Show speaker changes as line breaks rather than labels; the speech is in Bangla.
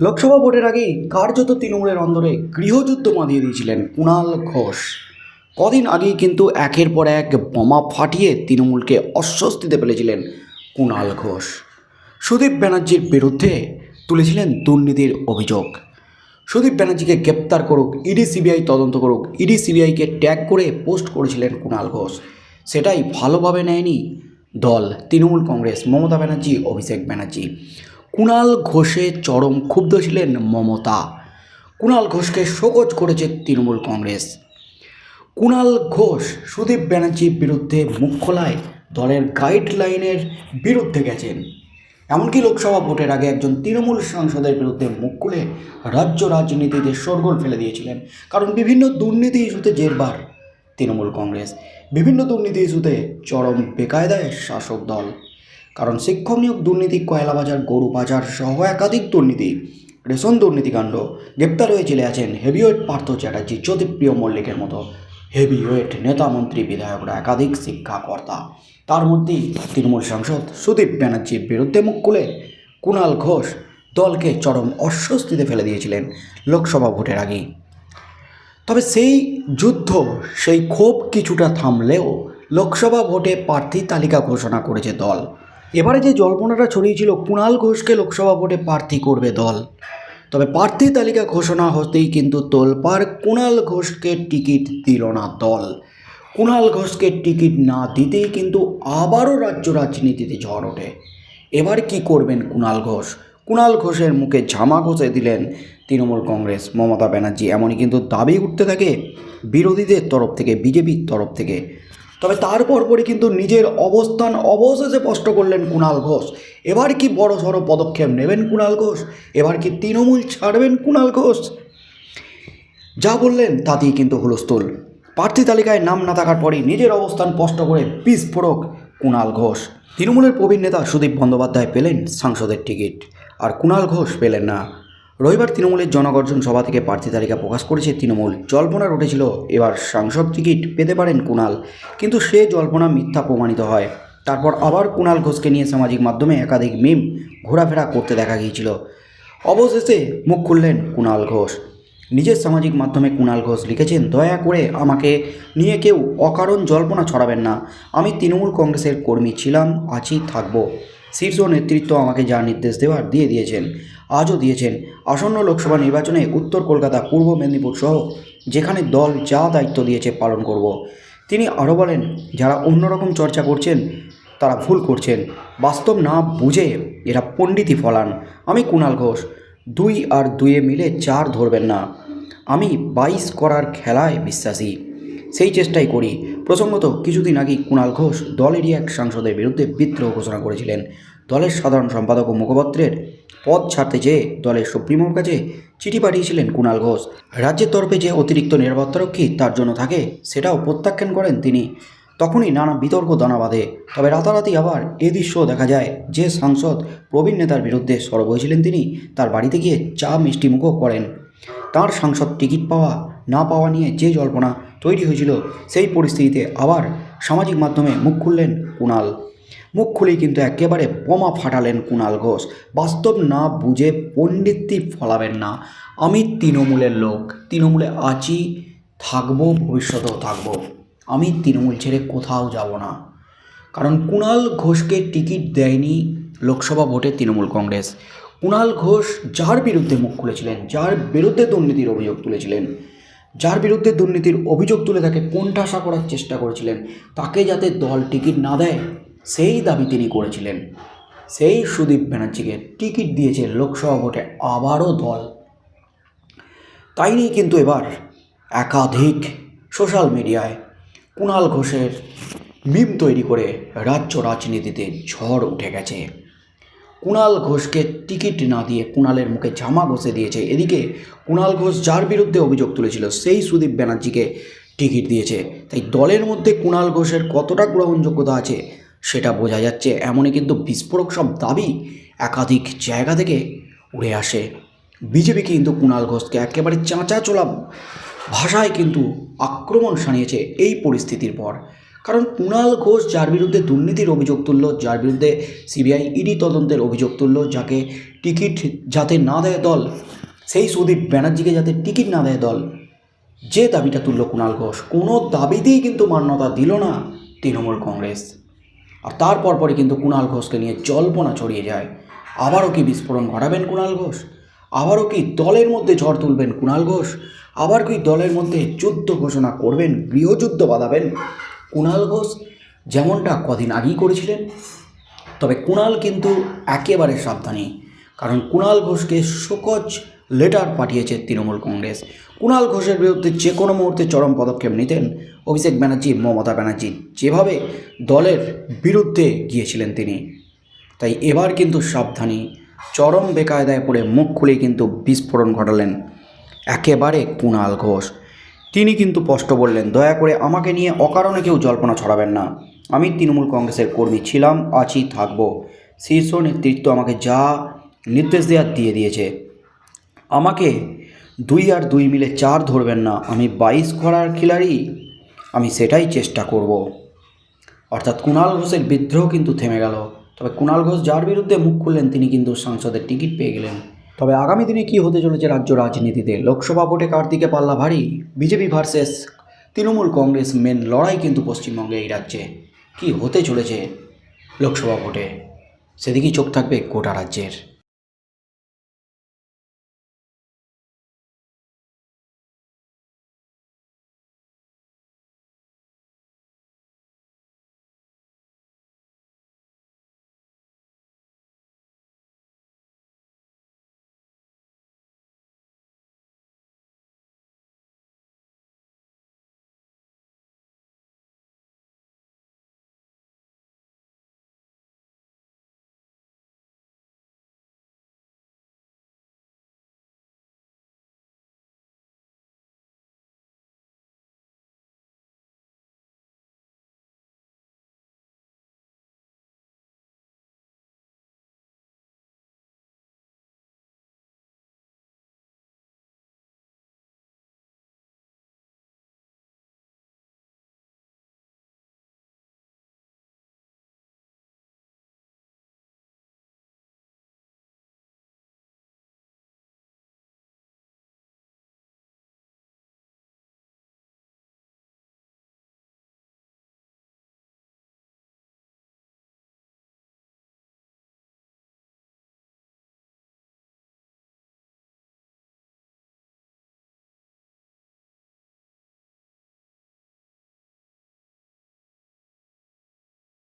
লোকসভা ভোটের আগেই কার্যত তৃণমূলের অন্দরে গৃহযুদ্ধ বাঁধিয়ে দিয়েছিলেন কুণাল ঘোষ। কদিন আগেই কিন্তু একের পর এক বোমা ফাটিয়ে তৃণমূলকে অস্বস্তিতে ফেলেছিলেন কুণাল ঘোষ। সুদীপ ব্যানার্জির বিরুদ্ধে তুলেছিলেন দুর্নীতির অভিযোগ। সুদীপ ব্যানার্জিকে গ্রেপ্তার করুক, ইডি সিবিআই তদন্ত করুক, ইডি সিবিআইকে ট্যাগ করে পোস্ট করেছিলেন কুণাল ঘোষ। সেটাই ভালোভাবে নেয়নি দল, তৃণমূল কংগ্রেস, মমতা ব্যানার্জি, অভিষেক ব্যানার্জি। কুণাল ঘোষে চরম ক্ষুব্ধ ছিলেন মমতা। কুণাল ঘোষকে শোকজ করেছে তৃণমূল কংগ্রেস। কুণাল ঘোষ, সুদীপ ব্যানার্জির বিরুদ্ধে মুখ খোলায় দলের গাইডলাইনের বিরুদ্ধে গেছেন। এমনকি লোকসভা ভোটের আগে একজন তৃণমূল সাংসদের বিরুদ্ধে মুখ খুলে রাজ্য রাজনীতিতে শোরগোল ফেলে দিয়েছিলেন। কারণ বিভিন্ন দুর্নীতি ইস্যুতে জেরবার তৃণমূল কংগ্রেস। বিভিন্ন দুর্নীতি ইস্যুতে চরম বেকায়দায় শাসক দল। কারণ শিক্ষক নিয়োগ দুর্নীতি কয়লা বাজার গরু বাজার সহ একাধিক দুর্নীতি, রেশন দুর্নীতিকাণ্ড গ্রেপ্তার হয়ে জেলে আছেন হেভিওয়েট পার্থ চ্যাটার্জি, জ্যোতিপ্রিয় মল্লিকের মতো। হেভিওয়েট নেতা, মন্ত্রী, বিধায়করা, একাধিক শিক্ষাকর্তা। তার মধ্যেই তৃণমূল সাংসদ সুদীপ ব্যানার্জির বিরুদ্ধে মুখ খুলে কুণাল ঘোষ দলকে চরম অস্বস্তিতে ফেলে দিয়েছিলেন লোকসভা ভোটের আগেই। তবে সেই যুদ্ধ, সেই ক্ষোভ কিছুটা থামলেও লোকসভা ভোটে প্রার্থী তালিকা ঘোষণা করেছে দল। এবারে যে জল্পনাটা ছড়িয়েছিল, কুণাল ঘোষকে লোকসভা ভোটে প্রার্থী করবে দল। তবে প্রার্থী তালিকা ঘোষণা হতেই কিন্তু তোলপাড় কুণাল ঘোষকে টিকিট দিল না দল। কুণাল ঘোষকে টিকিট না দিতেই কিন্তু আবারও রাজ্য রাজনীতিতে ঝড় ওঠে। এবার কি করবেন কুণাল ঘোষ? কুণাল ঘোষের মুখে ঝামা ঘষে দিলেন তৃণমূল কংগ্রেস মমতা ব্যানার্জি। এমনই কিন্তু দাবি উঠতে থাকে বিরোধীদের তরফ থেকে, বিজেপির তরফ থেকে। তবে তার পরপরই কিন্তু নিজের অবস্থান অবশেষে স্পষ্ট করলেন কুণাল ঘোষ। এবার কি বড় সড়ো পদক্ষেপ নেবেন কুণাল ঘোষ? এবার কি তৃণমূল ছাড়বেন কুণাল ঘোষ? যা বললেন তাতেই কিন্তু হুলস্থুল প্রার্থী তালিকায় নাম না থাকার পরেই নিজের অবস্থান স্পষ্ট করে বিস্ফোরক কুণাল ঘোষ। তৃণমূলের প্রবীণ নেতা সুদীপ বন্দ্যোপাধ্যায় পেলেন সাংসদের টিকিট, আর কুণাল ঘোষ পেলেন না। রবিবার তৃণমূলের জনগর্জন সভা থেকে প্রার্থী তালিকা প্রকাশ করেছে তৃণমূল। জল্পনা উঠেছিল এবার সাংসদ টিকিট পেতে পারেন কুণাল কিন্তু সে জল্পনা মিথ্যা প্রমাণিত হয়। তারপর আবার কুণাল ঘোষকে নিয়ে সামাজিক মাধ্যমে একাধিক মিম ঘোরাফেরা করতে দেখা গিয়েছিল। অবশেষে মুখ খুললেন কুণাল ঘোষ। নিজের সামাজিক মাধ্যমে কুণাল ঘোষ লিখেছেন, দয়া করে আমাকে নিয়ে কেউ অকারণ জল্পনা ছড়াবেন না। আমি তৃণমূল কংগ্রেসের কর্মী ছিলাম আছি থাকব। শীর্ষ নেতৃত্ব আমাকে যা নির্দেশ দেওয়ার দিয়ে দিয়েছেন। আজও দিয়েছেন। আসন্ন লোকসভা নির্বাচনে উত্তর কলকাতা, পূর্ব মেদিনীপুর সহ যেখানে দল যা দায়িত্ব দিয়েছে পালন করব। তিনি আরও বলেন, যারা অন্যরকম চর্চা করছেন, তারা ভুল করছেন। বাস্তব না বুঝে এরা পণ্ডিতই ফলান। আমি কুণাল ঘোষ, দুই আর দুয়ে মিলে চার ধরবেন না। আমি বাইশ করার খেলায় বিশ্বাসী। সেই চেষ্টাই করি। প্রসঙ্গত, কিছুদিন আগে কুণাল ঘোষ দলেরই এক সাংসদের বিরুদ্ধে বিদ্রোহ ঘোষণা করেছিলেন। দলের সাধারণ সম্পাদক ও মুখপাত্রের পদ ছাড়তে চেয়ে দলের সুপ্রিমোর কাছে চিঠি পাঠিয়েছিলেন কুণাল ঘোষ। রাজ্যের তরফে যে অতিরিক্ত নিরাপত্তারক্ষী তার জন্য থাকে, সেটাও প্রত্যাখ্যান করেন তিনি। তখনই নানা বিতর্ক দানা বাঁধে। তবে রাতারাতি আবার এ দৃশ্য দেখা যায়, যে সাংসদ প্রবীণ নেতার বিরুদ্ধে সরব হয়েছিলেন তিনি, তার বাড়িতে গিয়ে চা মিষ্টি মুখও করেন। তার সাংসদ টিকিট পাওয়া, না পাওয়া নিয়ে যে জল্পনা তৈরি হয়েছিল, সেই পরিস্থিতিতে আবার সামাজিক মাধ্যমে মুখ খুললেন কুণাল। মুখ খুলেই কিন্তু একেবারে বোমা ফাটালেন কুণাল ঘোষ। বাস্তব না বুঝে পণ্ডিতই ফলাবেন না। আমি তৃণমূলের লোক। তৃণমূলে আছি, থাকব, ভবিষ্যতেও থাকব। আমি তৃণমূল ছেড়ে কোথাও যাব না। কারণ কুণাল ঘোষকে টিকিট দেয়নি লোকসভা ভোটে তৃণমূল কংগ্রেস। কুণাল ঘোষ যার বিরুদ্ধে মুখ খুলেছিলেন, যার বিরুদ্ধে দুর্নীতির অভিযোগ তুলেছিলেন, যার বিরুদ্ধে দুর্নীতির অভিযোগ তুলে তাকে কোণঠাসা করার চেষ্টা করেছিলেন, তাকে যাতে দল টিকিট না দেয়। সেই দাবি তিনি করেছিলেন। সেই সুদীপ ব্যানার্জিকে টিকিট দিয়েছে লোকসভা ভোটে আবারও দল। তাই নিয়ে কিন্তু এবার একাধিক সোশ্যাল মিডিয়ায় কুণাল ঘোষের মিম তৈরি করে রাজ্য রাজনীতিতে ঝড় উঠে গেছে। কুণাল ঘোষকে টিকিট না দিয়ে কুণালের মুখে জামা ঘষে দিয়েছে। এদিকে কুণাল ঘোষ যার বিরুদ্ধে অভিযোগ তুলেছিল, সেই সুদীপ ব্যানার্জিকে টিকিট দিয়েছে। তাই দলের মধ্যে কুণাল ঘোষের কতটা গ্রহণযোগ্যতা আছে সেটা বোঝা যাচ্ছে এমনই কিন্তু বিস্ফোরক সব দাবি একাধিক জায়গা থেকে উড়ে আসে। বিজেপি কিন্তু কুণাল ঘোষকে একেবারে চাঁচা চোলা ভাষায় কিন্তু আক্রমণ শানিয়েছে এই পরিস্থিতির পর। কারণ কুণাল ঘোষ যার বিরুদ্ধে দুর্নীতির অভিযোগ তুলল, যার বিরুদ্ধে সিবিআই ইডি তদন্তের অভিযোগ তুলল, যাকে টিকিট যাতে না দেয় দল, সেই সুদীপ ব্যানার্জিকে যাতে টিকিট না দেয় দল, যে দাবিটা তুলল কুণাল ঘোষ, কোনো দাবিতেই কিন্তু মান্যতা দিল না তৃণমূল কংগ্রেস। আর তারপর পরে কিন্তু কুণাল ঘোষকে নিয়ে জল্পনা ছড়িয়ে যায়। আবারও কি বিস্ফোরণ ঘটাবেন কুণাল ঘোষ? আবারও কি দলের মধ্যে ঝড় তুলবেন কুণাল ঘোষ? আবার কি দলের মধ্যে যুদ্ধ ঘোষণা করবেন, গৃহযুদ্ধ বাঁধাবেন? কুণাল ঘোষ যেমনটা কদিন আগেই করেছিলেন, তবে কুণাল কিন্তু একেবারে সাবধানী। কারণ কুণাল ঘোষকে শোকজ লেটার পাঠিয়েছে তৃণমূল কংগ্রেস। কুণাল ঘোষের বিরুদ্ধে যে কোনো মুহূর্তে চরম পদক্ষেপ নিতেন অভিষেক ব্যানার্জি, মমতা ব্যানার্জি, যেভাবে দলের বিরুদ্ধে গিয়েছিলেন তিনি। তাই এবার কিন্তু সাবধানী, চরম বেকায়দায় পড়ে মুখ খুলে কিন্তু বিস্ফোরণ ঘটালেন একেবারে কুণাল ঘোষ। তিনি কিন্তু স্পষ্ট বললেন, দয়া করে আমাকে নিয়ে অকারণে কেউ জল্পনা ছড়াবেন না। আমি তৃণমূল কংগ্রেসের কর্মী ছিলাম, আছি, থাকব। শীর্ষ নেতৃত্ব আমাকে যা নির্দেশ দেওয়ার দিয়ে দিয়েছে। আমাকে দুই আর দুই মিলে চার ধরবেন না, আমি বাইশ করার খিলাড়ি, আমি সেটাই চেষ্টা করব। অর্থাৎ কুণাল ঘোষের বিদ্রোহ কিন্তু থেমে গেল। তবে কুণাল ঘোষ যার বিরুদ্ধে মুখ খুললেন, তিনি কিন্তু সংসদের টিকিট পেয়ে গেলেন। তবে আগামী দিনে কি হতে চলেছে রাজ্য রাজনীতিতে? লোকসভা ভোটে কার দিকে পাল্লা ভারী? BJP versus Trinamool Congress main লড়াই কিন্তু পশ্চিমবঙ্গে এই রাজ্যে। কি হতে চলেছে লোকসভা ভোটে? সেদিকেই চোখ থাকবে গোটা রাজ্যের।